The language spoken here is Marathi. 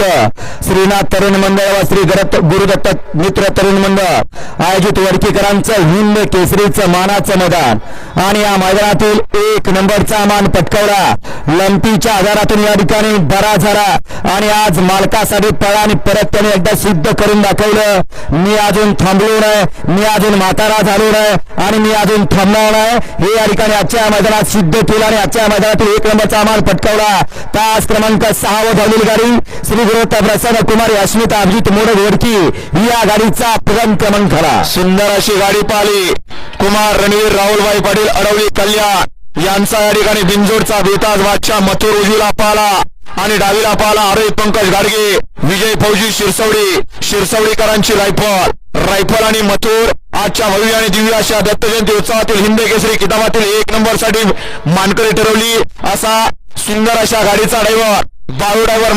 गुरुदत्त श्रीनाथ तरुण मंडळ व श्री गरत गुरुदत्त मित्र तरुण मंडळ. आयोजित वडकीकरांचं हिंद केसरीचं मानाचं मैदान. आणि या मैदानातील एक नंबरचा मान पटकावला. लंपीच्या आधारातून या ठिकाणी बरा झाला. आणि आज मालकासाठी पळा आणि परत त्याने एकदा सिद्ध करून दाखवलं. मी अजून थांबलो नाही. मी अजून म्हातारा झालो नाही. आणि मी अजून थांबणार नाही. हे या ठिकाणी आजच्या मैदानात सिद्ध केलं आणि आजच्या मैदानातील एक नंबरचा मान पटकावला. तास क्रमांक सहा व धावलेली गाडी श्री गुरुत्ता प्रसन्न कुमारी अस्मिता अभिजित मोडक वडकी या गाडीचा प्रथम क्रमांक झाला. सुंदर अशी गाडी पाहिली. कुमार रणवीर राहुलभाई पाटील अडवली कल्याण. यांचा या ठिकाणी बिंजोडचा बेताज बादशाह मथुर उजवीला पाला आणि डावीला पाला आरोही पंकज गाडगे. विजय फौजी शिरसवडी. शिरसवडीकरांची रायफल. रायफल आणि मथुर. आजच्या भव्य आणि दिव्य अशा दत्त जयंती उत्सवातील हिंद केसरी किताबातील एक नंबरसाठी मानकरी ठरवली. असा सुंदर अशा गाडीचा ड्रायव्हर बाळू ड्रायव्हर